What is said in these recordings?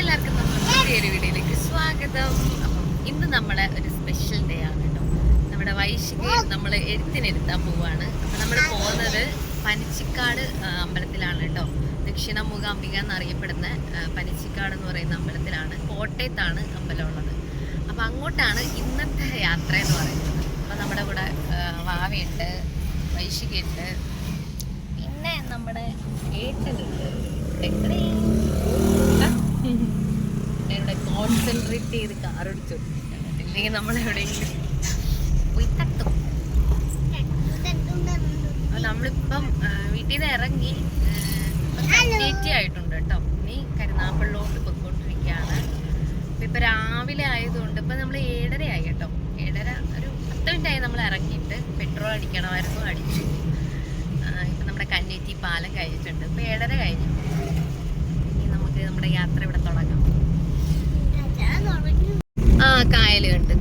എല്ലാവർക്കും നമ്മുടെ പുതിയൊരു വീഡിയോയിലേക്ക് സ്വാഗതം. അപ്പം ഇന്ന് നമ്മുടെ ഒരു സ്പെഷ്യൽ ഡേ ആണ് കേട്ടോ നമ്മുടെ വൈശിക നമ്മൾ എഴുത്തിനെടുത്താൻ പോവാണ്. അപ്പം നമ്മൾ പോകുന്നത് പനിച്ചിക്കാട് അമ്പലത്തിലാണ് കേട്ടോ ദക്ഷിണ മൂകാംബിക എന്നറിയപ്പെടുന്ന പനിച്ചിക്കാട് എന്ന് പറയുന്ന അമ്പലത്തിലാണ് കോട്ടയത്താണ് അമ്പലമുള്ളത് അപ്പം അങ്ങോട്ടാണ് ഇന്നത്തെ യാത്ര എന്ന് പറയുന്നത്. അപ്പം നമ്മുടെ കൂടെ വാവയുണ്ട് വൈശികയുണ്ട്. പിന്നെ നമ്മുടെ ഏട്ടനുണ്ട്. ഇവിടെ കോൺസെൻട്രേറ്റ് ചെയ്ത് കാറടിച്ചു. ഇല്ലെങ്കിൽ നമ്മൾ എവിടെയെങ്കിലും പോയി തട്ടും. നമ്മളിപ്പം വീട്ടിൽ നിന്ന് ഇറങ്ങി കന്നേറ്റി ആയിട്ടുണ്ട് കേട്ടോ. ഇനി കരുനാപ്പള്ളിലോട്ട് പൊയ്ക്കൊണ്ടിരിക്കുകയാണ്. ഇപ്പൊ രാവിലെ ആയതുകൊണ്ട് ഇപ്പൊ നമ്മൾ ഏഴര ആയി കേട്ടോ. ഏഴര ഒരു പത്ത് മിനിറ്റ് ആയി നമ്മൾ ഇറങ്ങിയിട്ട് പെട്രോൾ അടിക്കണമായിരുന്നു അടിച്ചു. ഇപ്പൊ നമ്മുടെ കന്നേറ്റി പാലം കഴിഞ്ഞിട്ടുണ്ട്. ഇപ്പൊ ഏഴര കഴിഞ്ഞു. നമുക്ക് നമ്മുടെ യാത്ര ഇവിടെ തുടങ്ങാം. ആ കായൽ കണ്ട്.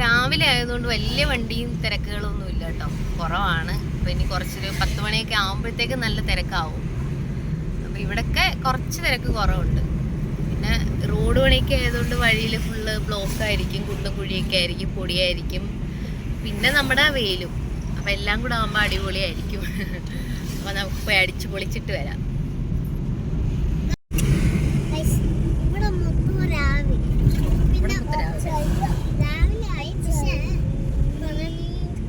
രാവിലെ ആയതുകൊണ്ട് വലിയ വണ്ടിയും തിരക്കുകളൊന്നും ഇല്ല കേട്ടോ. കുറവാണ്. അപ്പൊ ഇനി കുറച്ചൊരു പത്ത് മണിയൊക്കെ ആകുമ്പോഴത്തേക്ക് നല്ല തിരക്കാവും. അപ്പൊ ഇവിടൊക്കെ കുറച്ച് തിരക്ക് കുറവുണ്ട്. പിന്നെ റോഡ് പണിയൊക്കെ ആയതുകൊണ്ട് വഴിയിൽ ഫുള്ള് ബ്ലോക്ക് ആയിരിക്കും. കുണ്ടും കുഴിയൊക്കെ ആയിരിക്കും പൊടിയായിരിക്കും. പിന്നെ നമ്മുടെ വെയിലും. അപ്പൊ എല്ലാം കൂടെ ആകുമ്പോൾ അടിപൊളിയായിരിക്കും. അപ്പൊ നമുക്ക് പോയി അടിച്ചു പൊളിച്ചിട്ട് വരാം ഇവിടെ മൊത്തം രാവിലെ പിന്നെ ഇവിടെ മൊത്തം രാവിലെ. രാവിലെ ആയി പക്ഷേ കുറെ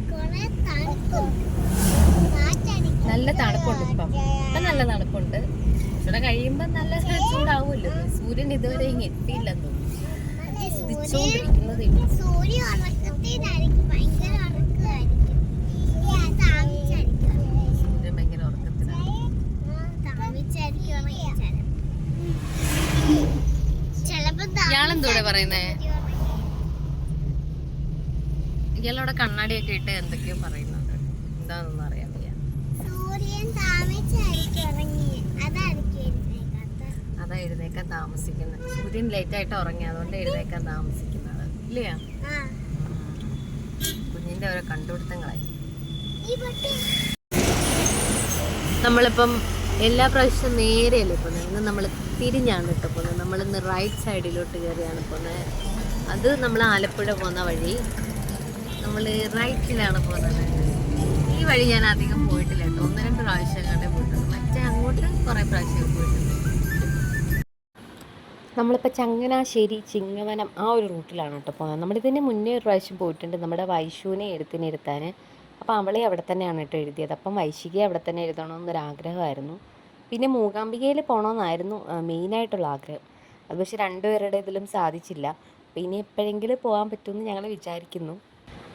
കുറെ തണുപ്പുണ്ട് കാറ്റടിക്കും നല്ല തണുപ്പുണ്ട് ഇപ്പം. ഇപ്പം നല്ല തണുപ്പുണ്ട്. ഇവിടെ കഴിയുമ്പോൾ നല്ല ചൂടാവുമല്ലോ സൂര്യൻ ഇതുവരെ ഇങ്ങ് എത്തിയില്ലെന്ന് ഇയാളെന്തൂടെ പറയുന്നേ? ഇയാളവിടെ കണ്ണാടിയൊക്കെ ഇട്ട് എന്തൊക്കെയോ പറയുന്നുണ്ട്. എന്താണെന്നൊന്നും അറിയാൻ വയ്യ സൂര്യൻ താമിച്ചായിരിക്കും ഉറങ്ങി അതായിരിക്കും എഴുന്നേക്കാത്ത അതാ എഴുന്നേക്കാൻ താമസിക്കുന്നത്. സൂര്യൻ ലേറ്റായിട്ട് ഉറങ്ങി അതുകൊണ്ട് എഴുന്നേക്കാൻ താമസിക്കുന്നത്. ഇല്ലയാ? കുഞ്ഞിന്റെ ഓരോ കണ്ടുപിടുത്തങ്ങളായി. നമ്മളിപ്പം എല്ലാ പ്രാവശ്യവും നേരെയല്ലേ പോകുന്നത്? ഇന്ന് നമ്മൾ തിരിഞ്ഞാണ് കേട്ടോ പോകുന്നത്. നമ്മളിന്ന് റൈറ്റ് സൈഡിലോട്ട് കയറിയാണ് പോകുന്നത്. അത് നമ്മൾ ആലപ്പുഴ പോകുന്ന വഴി നമ്മൾ റൈറ്റിലാണ് പോകുന്നത്. ഈ വഴി ഞാൻ അധികം പോയിട്ടില്ല. ഒന്ന് രണ്ട് പ്രാവശ്യം പോയിട്ടുണ്ട്. മറ്റേ അങ്ങോട്ട് കുറേ പ്രാവശ്യം പോയിട്ടുണ്ട്. നമ്മളിപ്പോൾ ചങ്ങനാശ്ശേരി ചിങ്ങവനം ആ ഒരു റൂട്ടിലാണ് കേട്ടോ പോകുന്നത്. നമ്മളിതിന് മുന്നേ ഒരു പ്രാവശ്യം പോയിട്ടുണ്ട് നമ്മുടെ വൈശുവിനെ എഴുത്തിനിരുത്താൻ അപ്പോൾ അവളെ അവിടെ തന്നെയാണ് കേട്ടോ എഴുതിയത്. അപ്പം വൈശികയെ അവിടെ തന്നെ എഴുതണമെന്നൊരു ആഗ്രഹമായിരുന്നു. പിന്നെ മൂകാംബികയിൽ പോകണമെന്നായിരുന്നു മെയിനായിട്ടുള്ള ആഗ്രഹം. അത് പക്ഷേ രണ്ടുപേരുടെ ഇതിലും സാധിച്ചില്ല. അപ്പോൾ ഇനി എപ്പോഴെങ്കിലും പോകാൻ പറ്റുമെന്ന് ഞങ്ങൾ വിചാരിക്കുന്നു.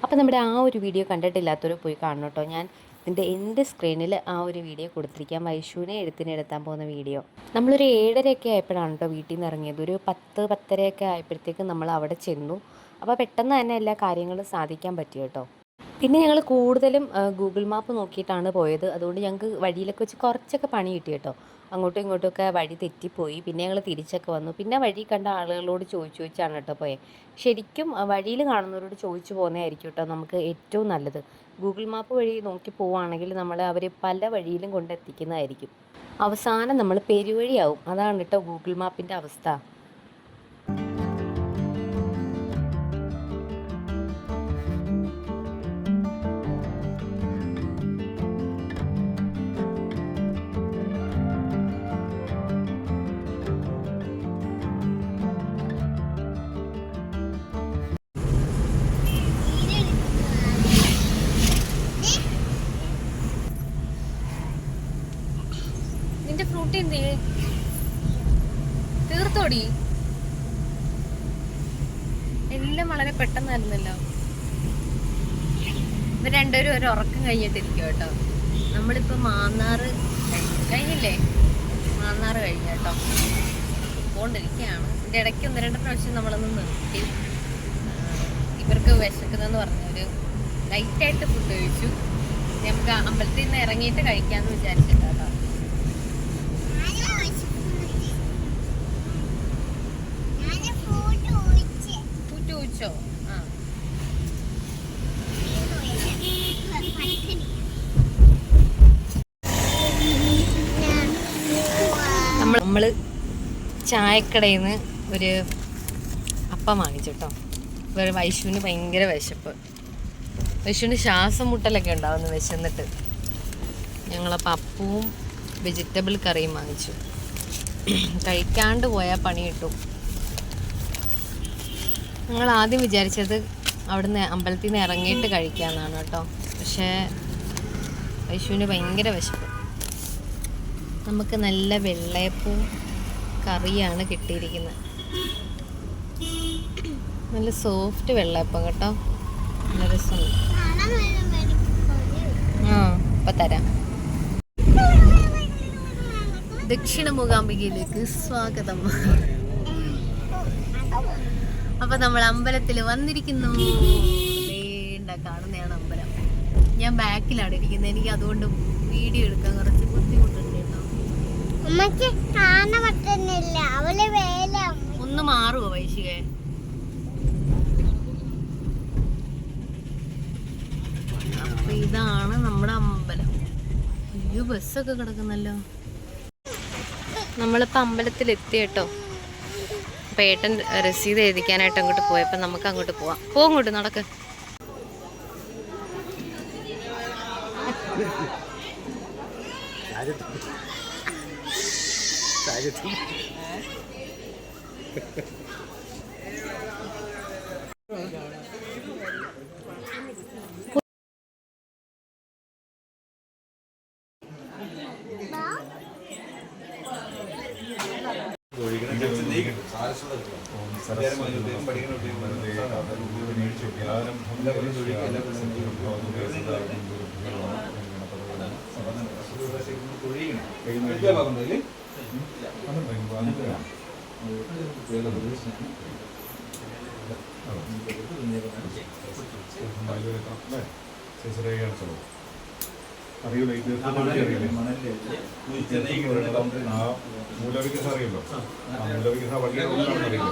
അപ്പോൾ നമ്മുടെ ആ ഒരു വീഡിയോ കണ്ടിട്ടില്ലാത്തവർ പോയി കാണണം കേട്ടോ. ഞാൻ ഇതിന്റെ എന്റെ സ്ക്രീനിൽ ആ ഒരു വീഡിയോ കൊടുത്തിരിക്കാം. വൈഷുവിനെ എഴുത്തിനെടുത്താൻ പോകുന്ന വീഡിയോ നമ്മളൊരു ഏഴരയൊക്കെ ആയപ്പോഴാണ് കേട്ടോ വീട്ടിൽ നിന്ന് ഇറങ്ങിയത്. ഒരു പത്ത് പത്തരയൊക്കെ ആയപ്പോഴത്തേക്കും നമ്മൾ അവിടെ ചെന്നു. അപ്പോൾ പെട്ടെന്ന് തന്നെ എല്ലാ കാര്യങ്ങളും സാധിക്കാൻ പറ്റി കേട്ടോ പിന്നെ ഞങ്ങൾ കൂടുതലും ഗൂഗിൾ മാപ്പ് നോക്കിയിട്ടാണ് പോയത്. അതുകൊണ്ട് ഞങ്ങൾക്ക് വഴിയിലൊക്കെ വെച്ച് കുറച്ചൊക്കെ പണി കിട്ടി കേട്ടോ. അങ്ങോട്ടും ഇങ്ങോട്ടുമൊക്കെ വഴി തെറ്റിപ്പോയി. പിന്നെ ഞങ്ങൾ തിരിച്ചൊക്കെ വന്നു. പിന്നെ വഴി കണ്ട ആളുകളോട് ചോദിച്ചു ചോദിച്ചാണ് കേട്ടോ പോയത് ശരിക്കും വഴിയിൽ കാണുന്നവരോട് ചോദിച്ചു പോകുന്നതായിരിക്കും കേട്ടോ നമുക്ക് ഏറ്റവും നല്ലത്. ഗൂഗിൾ മാപ്പ് വഴി നോക്കി പോവുകയാണെങ്കിൽ നമ്മൾ അവർ പല വഴിയിലും കൊണ്ടെത്തിക്കുന്നതായിരിക്കും അവസാനം നമ്മൾ പെരുവഴിയാവും. അതാണ് കേട്ടോ ഗൂഗിൾ മാപ്പിന്റെ അവസ്ഥ. എല്ലാം വളരെ പെട്ടെന്നായിരുന്നല്ലോ. ഇവർ രണ്ടുപേരും ഒരു ഉറക്കം കഴിഞ്ഞിട്ടിരിക്കും കേട്ടോ. നമ്മളിപ്പോ മാന്നാറ് കഴിഞ്ഞു. കഴിഞ്ഞില്ലേ? മാന്നാറ് കഴിഞ്ഞ കേട്ടോ. പോണ്ടിരിക്കുകയാണ് ഇതിന്റെ ഇടയ്ക്ക് ഒന്ന് രണ്ട് പ്രാവശ്യം നമ്മളൊന്ന് നിർത്തി. ഇവർക്ക് വിശക്കുന്നെന്ന് പറഞ്ഞു ഒരു ലൈറ്റായിട്ട് ഫുഡ് കഴിച്ചു. നമുക്ക് അമ്പലത്തിൽ നിന്ന് ഇറങ്ങിയിട്ട് കഴിക്കാന്ന് വിചാരിച്ചിട്ടാ കേട്ടോ പൂച്ച കുച്ചോ ആ നമ്മൾ ചായക്കടയിൽ നിന്ന് ഒരു അപ്പം വാങ്ങിച്ചു കേട്ടോ വേറെ വൈശുവിന് ഭയങ്കര വിശപ്പ്. വൈശുവിന് ശ്വാസം മുട്ടലൊക്കെ ഉണ്ടാവുന്നു വിശന്നിട്ട്. ഞങ്ങളപ്പോൾ അപ്പവും വെജിറ്റബിൾ കറിയും വാങ്ങിച്ചു. കഴിക്കാണ്ട് പോയാൽ പണി കിട്ടും. ഞങ്ങൾ ആദ്യം വിചാരിച്ചത് അവിടുന്ന് അമ്പലത്തിൽ നിന്ന് ഇറങ്ങിയിട്ട് കഴിക്കാമെന്നാണ് കേട്ടോ. പക്ഷേ വൈഷുവിന് ഭയങ്കര വിശപ്പ്. നമുക്ക് നല്ല വെള്ളയപ്പവും കറിയാണ് കിട്ടിയിരിക്കുന്നത്. നല്ല സോഫ്റ്റ് വെള്ളയപ്പം കേട്ടോ. നല്ല രസമുണ്ട്. ആ ഇപ്പം തരാം. ദക്ഷിണ മൂകാംബികയിലേക്ക് സ്വാഗതം. അപ്പൊ നമ്മൾ അമ്പലത്തിൽ വന്നിരിക്കുന്നു. കാണുന്നതാണ് അമ്പലം. ഞാൻ ബാക്കിലാണ് ഇരിക്കുന്നത്. എനിക്ക് അതുകൊണ്ട് വീഡിയോ എടുക്കാൻ കുറച്ച് ബുദ്ധിമുട്ടുണ്ട്. ഒന്ന് മാറുമോ വൈശികെ? അപ്പൊ ഇതാണ് നമ്മുടെ അമ്പലം. അയ്യോ ബസ്സൊക്കെ കിടക്കുന്നല്ലോ. നമ്മളിപ്പോ അമ്പലത്തിൽ എത്തി കേട്ടോ. അപ്പൊ ഏട്ടൻ രസീത് എഴുതിക്കാനായിട്ട് അങ്ങോട്ട് പോയപ്പോ നമുക്ക് അങ്ങോട്ട് പോവാം. പോ അങ്ങോട്ട് നടക്ക്. 带着出去哎。അറിയില്ല ഇത് അറിയില്ലേ? ആ മൂലവിഗ്രഹം അറിയല്ലോ. ആ മൂലവിഗ്രഹ പള്ളിയുടെ ഉള്ളിലാണ് അറിയില്ല?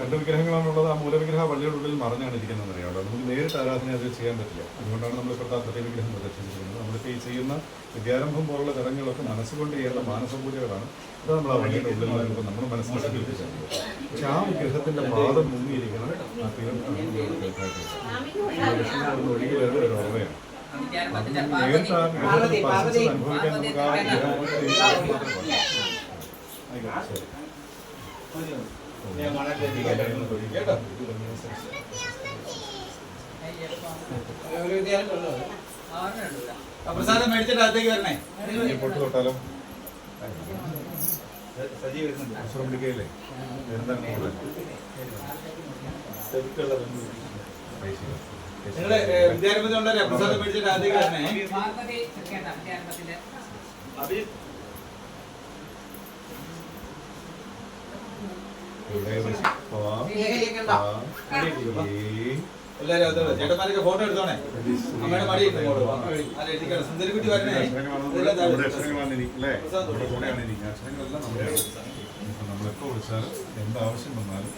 രണ്ട് വിഗ്രഹങ്ങളാണുള്ളത് ആ മൂലവിഗ്രഹ വള്ളിയുടെ ഉള്ളിൽ മറഞ്ഞാണ് ഇരിക്കുന്നത് അറിയാമല്ലോ നമുക്ക് നേരിട്ട് ആരാധന അത് ചെയ്യാൻ പറ്റില്ല. അതുകൊണ്ടാണ് നമ്മൾ ഇപ്പോഴത്തെ ആ വിഗ്രഹം പ്രദർശിപ്പിക്കുന്നത് നമ്മളിപ്പോൾ ഈ ചെയ്യുന്ന വിദ്യാരംഭം പോലുള്ള ചടങ്ങുകളൊക്കെ മനസ്സുകൊണ്ട് ചെയ്യേണ്ട മാനസപൂജകളാണ്. അത് നമ്മൾ ആ വള്ളിയുടെ ഉള്ളിൽ വരുമ്പോൾ നമ്മൾ മനസ്സിലാക്കി പക്ഷെ ആ വിഗ്രഹത്തിന്റെ പാദം മുങ്ങിയിരിക്കണം. ആ തീർത്ഥം ഒഴുകി വരുന്ന ഒരു ഓർമ്മയാണ്. ആയിക്കോട്ടെ ശരി പ്രസാദം മേടിച്ചിട്ട് അകത്തേക്ക് വരണേ പൊട്ട് തൊട്ടാലോ സജീവ് വരുന്നുണ്ട് അസുരം പിടിക്കയില്ലേ എന്താണ് നിങ്ങൾ പ്രസാദം മേടിച്ചിട്ട് എല്ലാരും ചേട്ടന്മാരൊക്കെ ഫോട്ടോ എടുത്തോണേ? അമ്മയുടെ മടി ഇങ്ങോട്ട്. വാ. അല്ല എത്തിക്കണം സുന്ദരിക്കുട്ടി വരണേ. നമ്മളെപ്പോ വിളിച്ചാലും എന്താവശ്യം വന്നാലും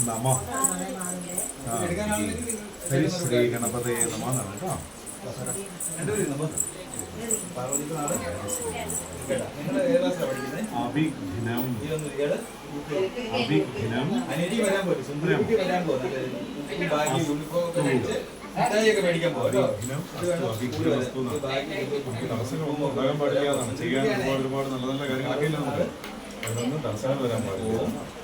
നമ ശ്രീ ഗണപതയെ നമ എന്നാണ് കേട്ടോ ചെയ്യാൻ ഒരുപാട് നല്ല നല്ല കാര്യങ്ങളൊക്കെ നമുക്ക് അതൊന്നും തടസ്സങ്ങൾ വരാൻ പാടില്ല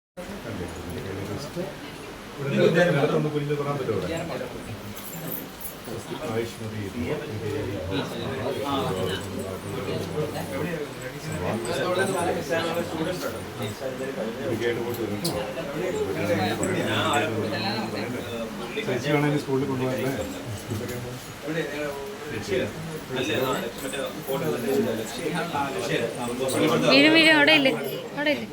വേണമെങ്കിൽ സ്കൂളിൽ കൊണ്ടുപോയല്ലേ വീഴും വീഴും അവിടെ ഇല്ലേ? അവിടെ ഇല്ലേ?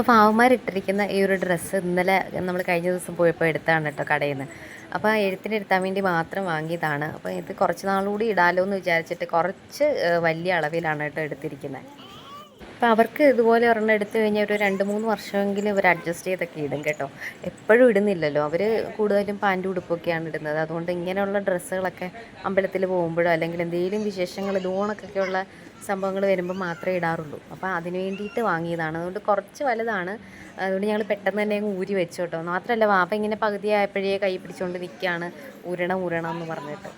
അപ്പോൾ പാവന്മാരിട്ടിരിക്കുന്ന ഈ ഒരു ഡ്രസ്സ് ഇന്നലെ നമ്മൾ കഴിഞ്ഞ ദിവസം പോയപ്പോൾ എടുത്താണ് കേട്ടോ കടയിൽ നിന്ന് അപ്പോൾ എഴുത്തിന് എടുത്താൻ വേണ്ടി മാത്രം വാങ്ങിയതാണ്. അപ്പോൾ ഇത് കുറച്ച് നാളുകൂടി ഇടാലോ എന്ന് വിചാരിച്ചിട്ട് കുറച്ച് വലിയ അളവിലാണ് കേട്ടോ എടുത്തിരിക്കുന്നത് അപ്പോൾ അവർക്ക് ഇതുപോലെ ഒരെണ്ണം എടുത്തു കഴിഞ്ഞാൽ ഒരു രണ്ട് മൂന്ന് വർഷമെങ്കിലും ഇവർ അഡ്ജസ്റ്റ് ചെയ്തൊക്കെ ഇടും കേട്ടോ. എപ്പോഴും ഇടുന്നില്ലല്ലോ. അവർ കൂടുതലും പാന്റ് ഉടുപ്പൊക്കെയാണ് ഇടുന്നത്. അതുകൊണ്ട് ഇങ്ങനെയുള്ള ഡ്രസ്സുകളൊക്കെ അമ്പലത്തിൽ പോകുമ്പോഴോ അല്ലെങ്കിൽ എന്തെങ്കിലും വിശേഷങ്ങൾ ഇതുപോണക്കൊക്കെ ഉള്ള സംഭവങ്ങൾ വരുമ്പോൾ മാത്രമേ ഇടാറുള്ളൂ. അപ്പോൾ അതിന് വേണ്ടിയിട്ട് വാങ്ങിയതാണ്. അതുകൊണ്ട് കുറച്ച് വലുതാണ്. അതുകൊണ്ട് ഞങ്ങൾ പെട്ടെന്ന് തന്നെ ഊരി വെച്ചു കേട്ടോ. മാത്രമല്ല വാപ്പ ഇങ്ങനെ പകുതിയായപ്പോഴേ കൈ പിടിച്ചുകൊണ്ട് നിൽക്കുകയാണ് ഊരണം ഊരണം എന്ന് പറഞ്ഞിട്ട്.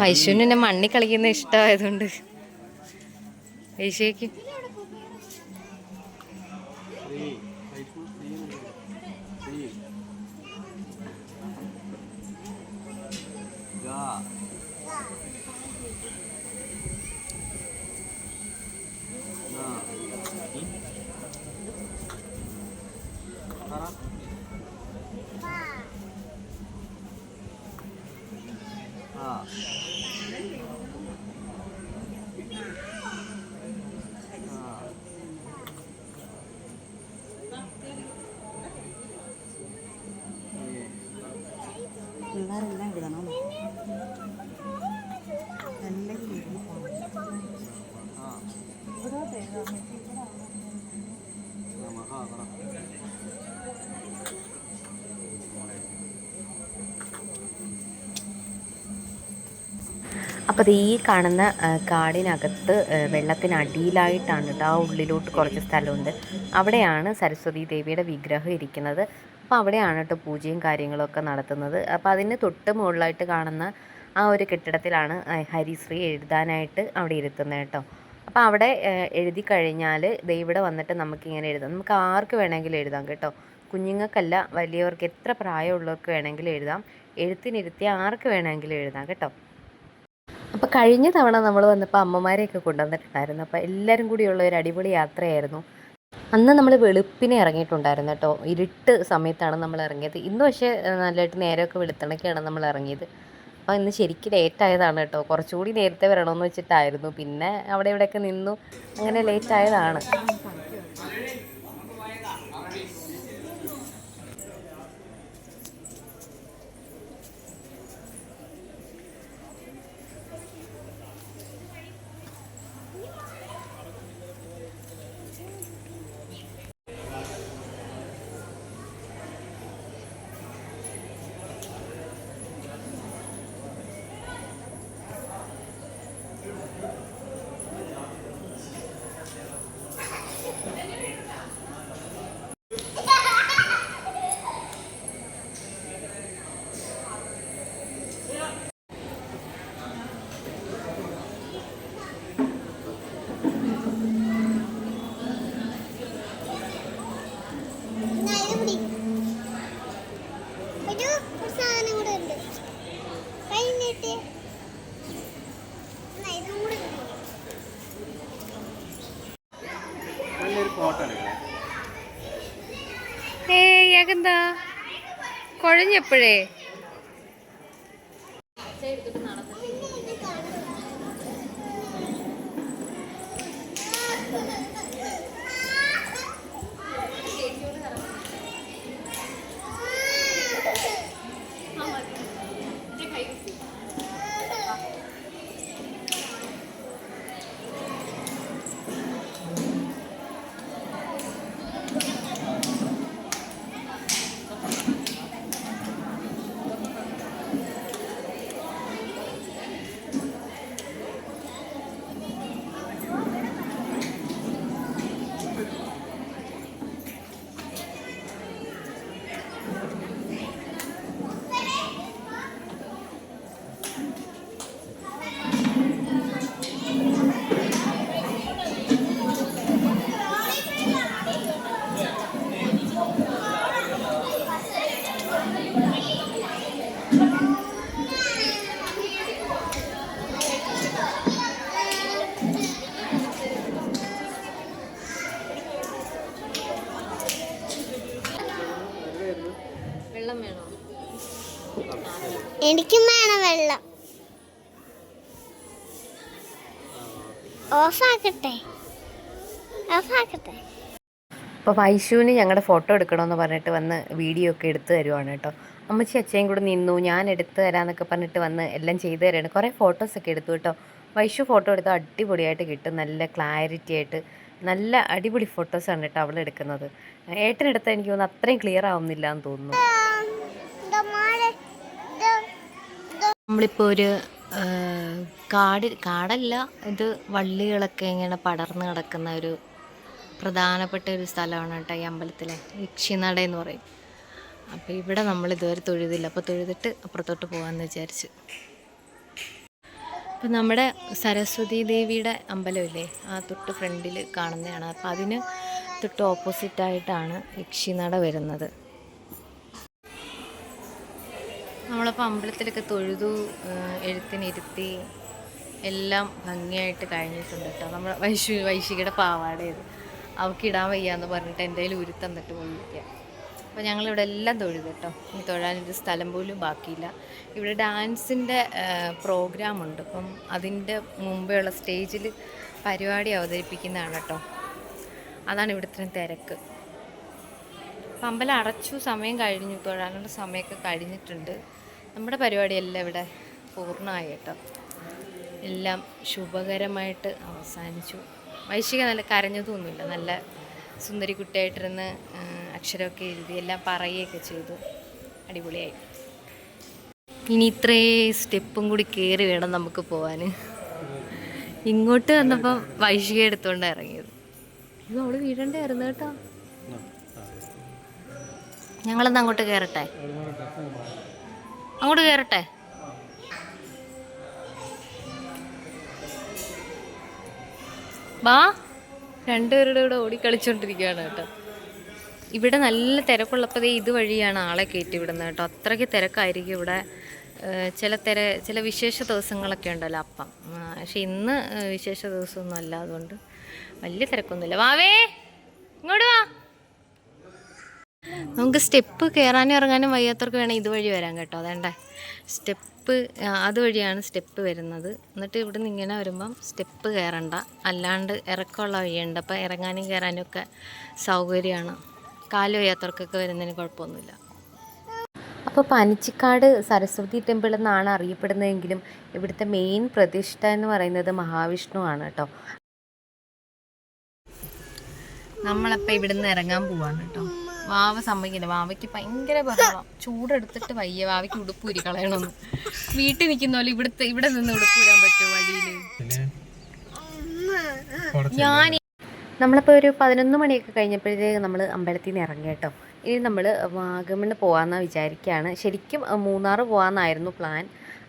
പൈശുവിന് എന്നെ മണ്ണി കളിക്കുന്ന ഇഷ്ടമായതുകൊണ്ട് এসে কি അപ്പോൾ അത് ഈ കാണുന്ന കാടിനകത്ത് വെള്ളത്തിനടിയിലായിട്ടാണ് കേട്ടോ ആ ഉള്ളിലോട്ട് കുറച്ച് സ്ഥലമുണ്ട്. അവിടെയാണ് സരസ്വതി ദേവിയുടെ വിഗ്രഹം ഇരിക്കുന്നത്. അപ്പോൾ അവിടെയാണ് കേട്ടോ പൂജയും കാര്യങ്ങളൊക്കെ നടത്തുന്നത്. അപ്പോൾ അതിന് തൊട്ട് മുകളിലായിട്ട് കാണുന്ന ആ ഒരു കെട്ടിടത്തിലാണ് ഹരിശ്രീ എഴുതാനായിട്ട് അവിടെ ഇരുത്തുന്നത് കേട്ടോ അപ്പോൾ അവിടെ എഴുതി കഴിഞ്ഞാൽ ഇവിടെ വന്നിട്ട് നമുക്കിങ്ങനെ എഴുതാം. നമുക്ക് ആർക്ക് വേണമെങ്കിലും എഴുതാം കേട്ടോ. കുഞ്ഞുങ്ങൾക്കല്ല വലിയവർക്ക് എത്ര പ്രായമുള്ളവർക്ക് വേണമെങ്കിലും എഴുതാം. എഴുത്തിനിരുത്തി ആർക്ക് വേണമെങ്കിലും എഴുതാം കേട്ടോ. അപ്പോൾ കഴിഞ്ഞ തവണ നമ്മൾ വന്നപ്പോൾ അമ്മമാരെയൊക്കെ കൊണ്ടുവന്നിട്ടുണ്ടായിരുന്നു. അപ്പോൾ എല്ലാവരും കൂടിയുള്ള ഒരു അടിപൊളി യാത്രയായിരുന്നു. അന്ന് നമ്മൾ വെളുപ്പിനെ ഇറങ്ങിയിട്ടുണ്ടായിരുന്നു കേട്ടോ. ഇരുട്ട് സമയത്താണ് നമ്മൾ ഇറങ്ങിയത്. ഇന്ന് പക്ഷേ നല്ലതായിട്ട് നേരമൊക്കെ വെളുത്തണൊക്കെയാണ് നമ്മൾ ഇറങ്ങിയത്. അപ്പോൾ ഇന്ന് ശരിക്കും ലേറ്റ് ആയതാണ് കേട്ടോ. കുറച്ചുകൂടി നേരത്തെ വരണമെന്ന് വെച്ചിട്ടായിരുന്നു. പിന്നെ അവിടെ ഇവിടെയൊക്കെ നിന്നു. അങ്ങനെ ലേറ്റ് ആയതാണ് എന്നാ ഇത് പിടി. ഒരു ഒരു സാധനം കൂടെ ഉണ്ട് കൈ നീട്ടി എന്നാ ഇതും കൂടെ പിടി. ഏയ് അതെന്താ കുഴഞ്ഞപ്പോഴേ എനിക്കും വേണം വെള്ളം. ഓഫാക്കട്ടെ ഓഫാക്കട്ടെ അപ്പോൾ വൈശുവിന് ഞങ്ങളുടെ ഫോട്ടോ എടുക്കണമെന്ന് പറഞ്ഞിട്ട് വന്ന് വീഡിയോ ഒക്കെ എടുത്തു തരുവാണ് കേട്ടോ. അമ്മച്ചി അച്ഛയും കൂടെ നിന്നു ഞാൻ എടുത്തു തരാമെന്നൊക്കെ പറഞ്ഞിട്ട് വന്ന് എല്ലാം ചെയ്തു തരാണ്. കുറേ ഫോട്ടോസൊക്കെ എടുത്തു കേട്ടോ. വൈശു ഫോട്ടോ എടുത്താൽ അടിപൊളിയായിട്ട് കിട്ടും. നല്ല ക്ലാരിറ്റി ആയിട്ട് നല്ല അടിപൊളി ഫോട്ടോസാണ് കേട്ടോ അവൾ എടുക്കുന്നത്. ഏട്ടനെടുത്ത എനിക്ക് തോന്നുന്നു അത്രയും ക്ലിയർ ആവുന്നില്ല എന്ന് തോന്നുന്നു ഇതാ മോളെ ഇതാ നമ്മളിപ്പോൾ ഒരു കാട് കാടല്ല ഇത് വള്ളികളൊക്കെ ഇങ്ങനെ പടർന്ന് കിടക്കുന്ന ഒരു പ്രധാനപ്പെട്ട ഒരു സ്ഥലമാണ് കേട്ടോ ഈ അമ്പലത്തിലെ യക്ഷിനട എന്ന് പറയും. അപ്പോൾ ഇവിടെ നമ്മൾ ഇതുവരെ തൊഴുതില്ല. അപ്പോൾ തൊഴുതിട്ട് അപ്പുറത്തോട്ട് പോകാമെന്ന് വിചാരിച്ചു. അപ്പം നമ്മുടെ സരസ്വതി ദേവിയുടെ അമ്പലമില്ലേ ആ തൊട്ട് ഫ്രണ്ടിൽ കാണുന്നതാണ്. അപ്പോൾ അതിന് തൊട്ട് ഓപ്പോസിറ്റായിട്ടാണ് യക്ഷിനട വരുന്നത്. നമ്മളപ്പോൾ അമ്പലത്തിലൊക്കെ തൊഴുതു എഴുത്തിനിരുത്തി എല്ലാം ഭംഗിയായിട്ട് കഴിഞ്ഞിട്ടുണ്ട് കേട്ടോ. നമ്മൾ വൈശു വൈശികയുടെ പാവാടയത് അവൾക്ക് ഇടാൻ വയ്യാന്ന് പറഞ്ഞിട്ട് എന്റെ കയ്യിൽ തന്നിട്ട് പോയിരിക്കുക അപ്പോൾ ഞങ്ങളിവിടെ എല്ലാം തൊഴുതു കേട്ടോ. ഇനി തൊഴാനൊരു സ്ഥലം പോലും ബാക്കിയില്ല. ഇവിടെ ഡാൻസിന്റെ പ്രോഗ്രാമുണ്ട്. അപ്പം അതിന്റെ മുമ്പേ ഉള്ള സ്റ്റേജിൽ പരിപാടി അവതരിപ്പിക്കുന്നതാണ് കേട്ടോ. അതാണ് ഇവിടെ ഇത്രയും തിരക്ക്. അപ്പം അമ്പലം അടച്ചു സമയം കഴിഞ്ഞു തൊഴാനുള്ള സമയമൊക്കെ കഴിഞ്ഞിട്ടുണ്ട്. നമ്മുടെ പരിപാടിയെല്ലാം ഇവിടെ പൂർണമായി കേട്ടോ. എല്ലാം ശുഭകരമായിട്ട് അവസാനിച്ചു. വൈശിക നല്ല കരഞ്ഞതൊന്നുമില്ല. നല്ല സുന്ദരി കുട്ടിയായിട്ടിരുന്ന് അക്ഷരമൊക്കെ എഴുതി എല്ലാം പറയുകയൊക്കെ ചെയ്തു. അടിപൊളിയായി. ഇനി ഇത്രേ സ്റ്റെപ്പും കൂടി കയറി വേണം നമുക്ക് പോവാൻ ഇങ്ങോട്ട് വന്നപ്പോൾ വൈശിക എടുത്തുകൊണ്ട് ഇറങ്ങിയത്. ഇത് അവൾ വീഴണ്ടായിരുന്നു കേട്ടോ. ഞങ്ങളെന്നാ അങ്ങോട്ട് കയറട്ടെ. അങ്ങോട്ട് കയറട്ടെ ബാ. രണ്ടുപേരുടെ കൂടെ ഓടിക്കളിച്ചോണ്ടിരിക്കുകയാണ് കേട്ടോ. ഇവിടെ നല്ല തിരക്കുള്ളപ്പോൾ ഇതുവഴിയാണ് ആളെ കയറ്റി വിടുന്നത് കേട്ടോ. അത്രയ്ക്ക് തിരക്കായിരിക്കും ഇവിടെ. ചില തിര ചില വിശേഷ ദിവസങ്ങളൊക്കെ ഉണ്ടല്ലോ അപ്പം. പക്ഷെ ഇന്ന് വിശേഷ ദിവസമൊന്നും അല്ല അതുകൊണ്ട് വലിയ തിരക്കൊന്നുമില്ല. വാവേ ഇങ്ങോട്ട് വാ. നമുക്ക് സ്റ്റെപ്പ് കയറാനും ഇറങ്ങാനും വയ്യാത്തവർക്ക് വേണേൽ ഇതുവഴി വരാം കേട്ടോ. അതേണ്ടേ? സ്റ്റെപ്പ് അതുവഴിയാണ് സ്റ്റെപ്പ് വരുന്നത്. എന്നിട്ട് ഇവിടുന്ന് ഇങ്ങനെ വരുമ്പം സ്റ്റെപ്പ് കയറണ്ട. അല്ലാണ്ട് ഇറക്കമുള്ള വഴിയുണ്ട്. അപ്പോൾ ഇറങ്ങാനും കയറാനും ഒക്കെ സൗകര്യമാണ്. കാൽ വയ്യാത്തവർക്കൊക്കെ വരുന്നതിന് കുഴപ്പമൊന്നുമില്ല. അപ്പോൾ പനിച്ചിക്കാട് സരസ്വതി ടെമ്പിൾ എന്നാണ് അറിയപ്പെടുന്നതെങ്കിലും ഇവിടുത്തെ മെയിൻ പ്രതിഷ്ഠ എന്ന് പറയുന്നത് മഹാവിഷ്ണു ആണ് കേട്ടോ. നമ്മളപ്പോൾ ഇവിടുന്ന് ഇറങ്ങാൻ പോവാണ് കേട്ടോ. വാവ സമ്മതിക്കില്ല. വാവയ്ക്ക് ഭയങ്കര ബഹളം. ചൂടെടുത്തിട്ട് വയ്യ. വാവയ്ക്ക് ഉടുപ്പൂരി കളയണമെന്ന് വീട്ടിൽ നിൽക്കുന്ന പോലെ ഇവിടുത്തെ ഇവിടെ നിന്ന് ഉടുപ്പൂരാൻ പറ്റുമോ വഴിയിൽ? ഞാൻ നമ്മളിപ്പോൾ ഒരു പതിനൊന്ന് മണിയൊക്കെ കഴിഞ്ഞപ്പോഴത്തേക്ക് നമ്മൾ അമ്പലത്തിൽ നിന്ന് ഇറങ്ങി കേട്ടോ. ഇനി നമ്മൾ വാഗമണ്ണ് പോകാമെന്നാണ് വിചാരിക്കുകയാണ് ശരിക്കും മൂന്നാർ പോകാമെന്നായിരുന്നു പ്ലാൻ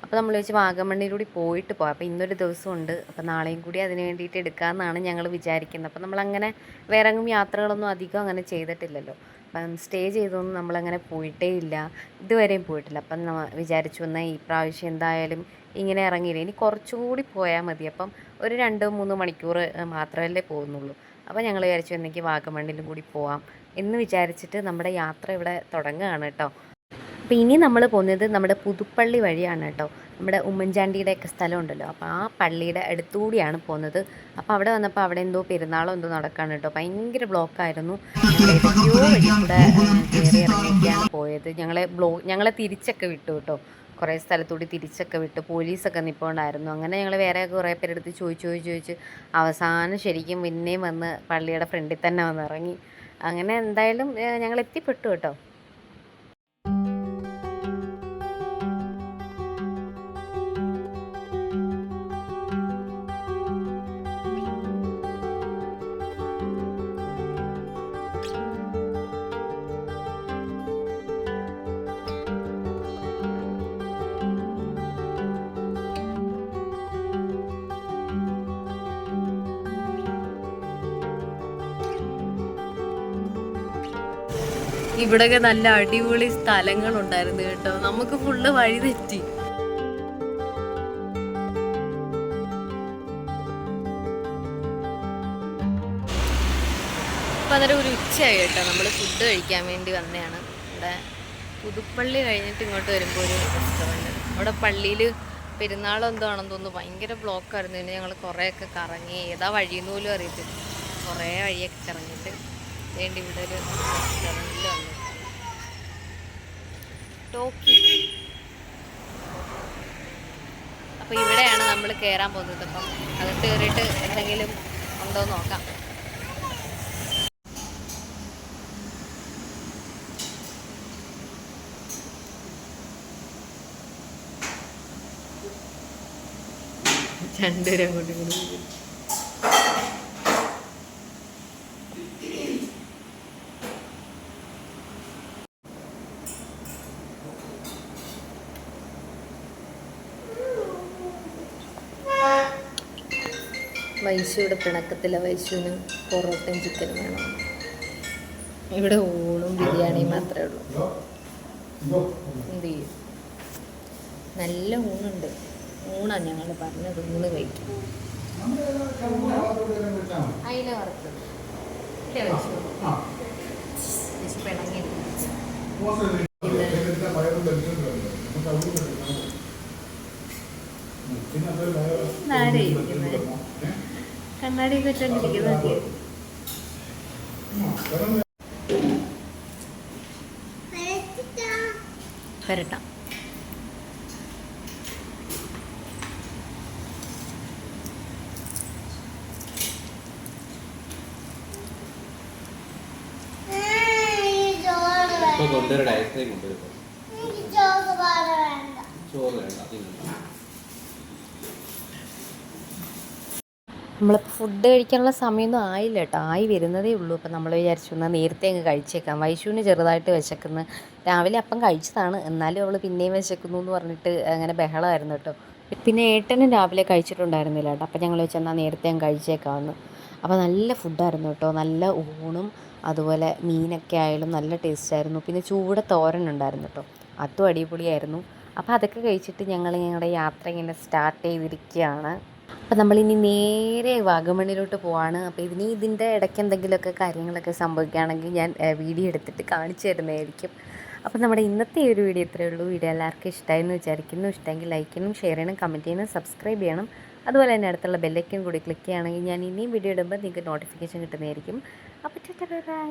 അപ്പോൾ നമ്മൾ വെച്ച് വാഗമണ്ണിലൂടെ പോയിട്ട് പോകാം അപ്പോൾ ഇന്നൊരു ദിവസമുണ്ട്. അപ്പോൾ നാളെയും കൂടി അതിന് വേണ്ടിയിട്ട് എടുക്കാമെന്നാണ് ഞങ്ങൾ വിചാരിക്കുന്നത്. അപ്പോൾ നമ്മളങ്ങനെ വേറെ എങ്ങും യാത്രകളൊന്നും അധികം അങ്ങനെ ചെയ്തിട്ടില്ലല്ലോ. അപ്പം സ്റ്റേ ചെയ്തൊന്നും നമ്മളങ്ങനെ പോയിട്ടേ ഇല്ല ഇതുവരെയും പോയിട്ടില്ല. അപ്പം വിചാരിച്ചു എന്നാൽ ഈ പ്രാവശ്യം എന്തായാലും ഇങ്ങനെ ഇറങ്ങിയില്ല. ഇനി കുറച്ചുകൂടി പോയാൽ മതി. അപ്പം ഒരു രണ്ട് മൂന്ന് മണിക്കൂർ മാത്രമല്ലേ പോകുന്നുള്ളൂ. അപ്പോൾ ഞങ്ങൾ വിചാരിച്ചു എന്നെങ്കിൽ വാഗമണ്ണിലും കൂടി പോവാം. എന്ന് വിചാരിച്ചിട്ട് നമ്മുടെ യാത്ര ഇവിടെ തുടങ്ങുകയാണ് കേട്ടോ. അപ്പോൾ ഇനി നമ്മൾ പോകുന്നത് നമ്മുടെ പുതുപ്പള്ളി വഴിയാണ് കേട്ടോ. നമ്മുടെ ഉമ്മൻചാണ്ടിയുടെയൊക്കെ സ്ഥലമുണ്ടല്ലോ. അപ്പോൾ ആ പള്ളിയുടെ അടുത്തുകൂടിയാണ് പോകുന്നത്. അപ്പോൾ അവിടെ വന്നപ്പോൾ അവിടെ എന്തോ പെരുന്നാളോ എന്തോ നടക്കാണ് കേട്ടോ. ഭയങ്കര ബ്ലോക്കായിരുന്നു. ഏതൊക്കെയോ പോയത്. ഞങ്ങളെ ബ്ലോ ഞങ്ങളെ തിരിച്ചൊക്കെ വിട്ടു കേട്ടോ. കുറേ സ്ഥലത്തൂടി തിരിച്ചൊക്കെ വിട്ട്. പോലീസൊക്കെ നിൽപ്പുണ്ടായിരുന്നു അങ്ങനെ ഞങ്ങൾ വേറെ കുറേ പേരെടുത്ത് ചോദിച്ചു ചോദിച്ച് ചോദിച്ച് അവസാനം ശരിക്കും പിന്നെയും വന്ന് പള്ളിയുടെ ഫ്രണ്ടിൽ തന്നെ വന്ന് ഇറങ്ങി അങ്ങനെ എന്തായാലും ഞങ്ങൾ എത്തിപ്പെട്ടു കേട്ടോ. ഇവിടെയൊക്കെ നല്ല അടിപൊളി സ്ഥലങ്ങളുണ്ടായിരുന്നു കേട്ടോ. നമുക്ക് ഫുള്ള് വഴി തെറ്റി. അന്നേരം ഒരു ഉച്ചയായി കേട്ടോ. നമ്മൾ ഫുഡ് കഴിക്കാൻ വേണ്ടി വന്നതാണ്. ഇവിടെ പുതുപ്പള്ളി കഴിഞ്ഞിട്ട് ഇങ്ങോട്ട് വരുമ്പോൾ ഒരു റെസ്റ്റോറന്റ് അവിടെ പള്ളിയിൽ പെരുന്നാൾ എന്തോ ആണെന്ന് തോന്നുന്നു. ഭയങ്കര ബ്ലോക്കായിരുന്നു പിന്നെ ഞങ്ങൾ കുറേയൊക്കെ കറങ്ങി. ഏതാ വഴിയെന്ന് പോലും അറിയത്തില്ല. കുറേ വഴിയൊക്കെ കറങ്ങിയിട്ട്. വേണ്ടി ഇവിടെ ഒരു റെസ്റ്റോറന്റിൽ വന്നു. ടോക്കി. അപ്പോൾ ഇവിടെയാണ് നമ്മൾ കയറാൻ പോകുന്നത്. അപ്പം അകത്ത് കയറിയിട്ട് എന്തെങ്കിലും ഉണ്ടോ നോക്കാം. രണ്ടുപേരും അങ്ങോട്ടും ഇങ്ങോട്ടും വൈശുവിടെ പിണക്കത്തില്ല വൈശുവിന് പൊറോട്ടയും ചിക്കനും വേണം. ഇവിടെ ഊണും ബിരിയാണിയും മാത്രമേ ഉള്ളൂ. എന്ത് ചെയ്യും? നല്ല ഊണുണ്ട്. ഊണാണ് ഞങ്ങൾ പറഞ്ഞത് ഊണ് കഴിക്കും. അയില വറുത്തത്. ഇല്ലേ വൈശു? വൈശു പിണങ്ങിയിരുന്നു. ഇതാരാ ഇരിക്കുന്നത്? കണ്ണാടിയൊക്കെ വരച്ചിട്ടാ. വരട്ടാം ആ, ഈ ചോറ് ഇപ്പൊ വേണ്ട. കൊണ്ടുവരുടെ ഐസ്ക്രീം കൊണ്ടുവരും എനിക്ക് ചോറ് പാടെ വേണ്ട. ചോറ് വേണ്ട അതില്ല നമ്മളിപ്പോൾ ഫുഡ് കഴിക്കാനുള്ള സമയമൊന്നും ആയില്ല കേട്ടോ. ആയി വരുന്നതേ ഉള്ളൂ. അപ്പം നമ്മൾ വിചാരിച്ചു എന്നാൽ നേരത്തെ അങ്ങ് കഴിച്ചേക്കാം. വൈശുവിന് ചെറുതായിട്ട് വിശക്കുന്നു രാവിലെ അപ്പം കഴിച്ചതാണ്. എന്നാലും അവൾ പിന്നെയും വിശക്കുന്നു എന്ന് പറഞ്ഞിട്ട് അങ്ങനെ ബഹളമായിരുന്നു കേട്ടോ. പിന്നെ ഏട്ടനും രാവിലെ കഴിച്ചിട്ടുണ്ടായിരുന്നില്ല കേട്ടോ. അപ്പം ഞങ്ങൾ വെച്ചാൽ എന്നാൽ നേരത്തെ അങ്ങ് കഴിച്ചേക്കാമെന്ന്. അപ്പോൾ നല്ല ഫുഡായിരുന്നു കേട്ടോ. നല്ല ഊണും അതുപോലെ മീനൊക്കെ ആയാലും നല്ല ടേസ്റ്റായിരുന്നു പിന്നെ ചൂട തോരൻ ഉണ്ടായിരുന്നു കേട്ടോ. അതും അടിപൊളിയായിരുന്നു. അപ്പോൾ അതൊക്കെ കഴിച്ചിട്ട് ഞങ്ങൾ ഞങ്ങളുടെ യാത്ര ഇങ്ങനെ സ്റ്റാർട്ട് ചെയ്തിരിക്കുകയാണ്. അപ്പം നമ്മളിനി നേരെ വാഗമണ്ണിലോട്ട് പോവാണ്. അപ്പോൾ ഇതിനി ഇതിന്റെ ഇടയ്ക്ക് എന്തെങ്കിലുമൊക്കെ കാര്യങ്ങളൊക്കെ സംഭവിക്കുകയാണെങ്കിൽ ഞാൻ വീഡിയോ എടുത്തിട്ട് കാണിച്ചു തരുന്നതായിരിക്കും. അപ്പോൾ നമ്മുടെ ഇന്നത്തെ ഒരു വീഡിയോ ഇത്രയേ ഉള്ളൂ. വീഡിയോ എല്ലാവർക്കും ഇഷ്ടമായെന്ന് വിചാരിക്കുന്നു. ഇഷ്ടമെങ്കിൽ ലൈക്ക് ചെയ്യണം ഷെയർ ചെയ്യണം കമന്റ് ചെയ്യണം സബ്സ്ക്രൈബ് ചെയ്യണം. അതുപോലെ തന്നെ അടുത്തുള്ള ബെല്ലൈക്കൻ കൂടി ക്ലിക്ക് ചെയ്യുകയാണെങ്കിൽ ഞാൻ ഇനിയും വീഡിയോ ഇടുമ്പോൾ നിങ്ങൾക്ക് നോട്ടിഫിക്കേഷൻ കിട്ടുന്നതായിരിക്കും. അപ്പോൾ ബൈ